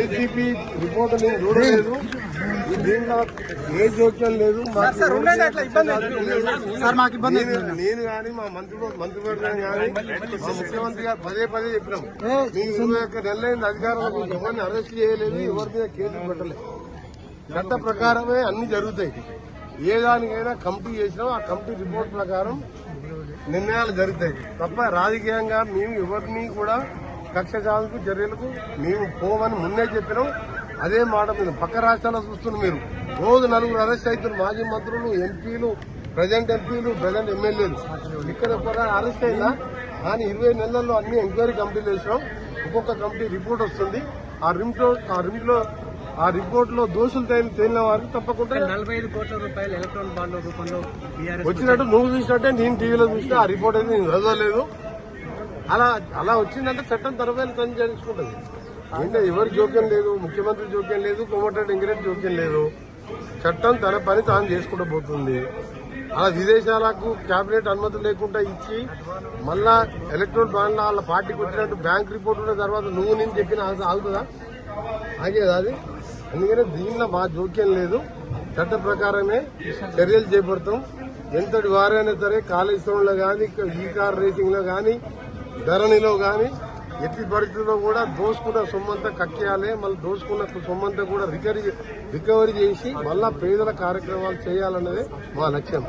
ACP report దీంట్లో ఏ జోక్యం లేదు. మాకు సార్ మాకు ఇబ్బంది నేను నేను కానీ మా మంత్రి మంత్రివర్గం కానీ మా ముఖ్యమంత్రి గారు పదే పదే చెప్పినాం. మీకు ఇరవై ఒక్క నెలలైంది అధికారంలో ఎవరిని అరెస్ట్ చేయలేదు ఎవరి మీద కేసులు పెట్టలేదు. చట్ట ప్రకారమే అన్ని జరుగుతాయి. ఏ దానికైనా కమిటీ చేసినాం ఆ కమిటీ రిపోర్ట్ ప్రకారం నిర్ణయాలు జరుగుతాయి. తప్ప రాజకీయంగా మేము ఎవరిని కూడా కక్ష సాధనకు చర్యలకు మేము పోమని ముందే చెప్పినాం. అదే మాట మీద పక్క రాష్ట్రాల్లో చూస్తున్నారు మీరు. రోజు నలుగురు అరెస్ట్ అవుతున్నారు. మాజీ మంత్రులు ఎంపీలు ప్రజెంట్ ఎంపీలు ప్రజెంట్ ఎమ్మెల్యేలు. ఇక్కడ కూడా అరెస్ట్ అయిందా? కానీ ఇరవై నెలల్లో అన్ని ఎంక్వైరీ కమిటీలు వేసినాం. ఒక్కొక్క కమిటీ రిపోర్ట్ వస్తుంది. ఆ రిపోర్ట్ ఆ రిపోర్ట్లో ఆ రిపోర్ట్లో దోషులు తేలి తేలిన వారికి తప్పకుండా నలభై ఐదు కోట్ల రూపాయలు ఎలక్ట్రానిక్ బాండ్ల రూపంలో వచ్చినట్టు నువ్వు చూసినట్టే నేను టీవీలో చూసినా ఆ రిపోర్ట్ అయితే నేను చదవలేదు. అలా అలా వచ్చిందంటే చట్టం తరఫైన పని చేయించుకుంటుంది. అంటే ఎవరి జోక్యం లేదు ముఖ్యమంత్రి జోక్యం లేదు కోమటిరెడ్డి వెంకరెడ్డి జోక్యం లేదు. చట్టం తన పని తాను చేసుకుంటూ పోతుంది. అలా విదేశాలకు కేబినెట్ అనుమతి లేకుండా ఇచ్చి మళ్ళా ఎలక్ట్రానిక్ బాండ్ల వాళ్ళ పార్టీకి వచ్చినట్టు బ్యాంక్ రిపోర్ట్ ఉన్న తర్వాత నువ్వు నేను చెప్పిన ఆగుతుందా? ఆగేదా అది? అందుకనే దీనిలో మా జోక్యం లేదు. చట్ట ప్రకారమే చర్యలు చేపడతాం. ఎంతటి వారైనా సరే కాళేశ్వరంలో కానీ ఈ కార్ రేసింగ్లో కానీ ధరణిలో కానీ ఎట్టి పరిస్థితుల్లో కూడా దోసుకున్న సొమ్మంతా కక్కేయాలి మళ్ళీ దోసుకున్న సొమ్మంతా కూడా రికవరీ రికవరీ చేసి మళ్ళా పేదల కార్యక్రమాలు చేయాలన్నదే మా లక్ష్యం.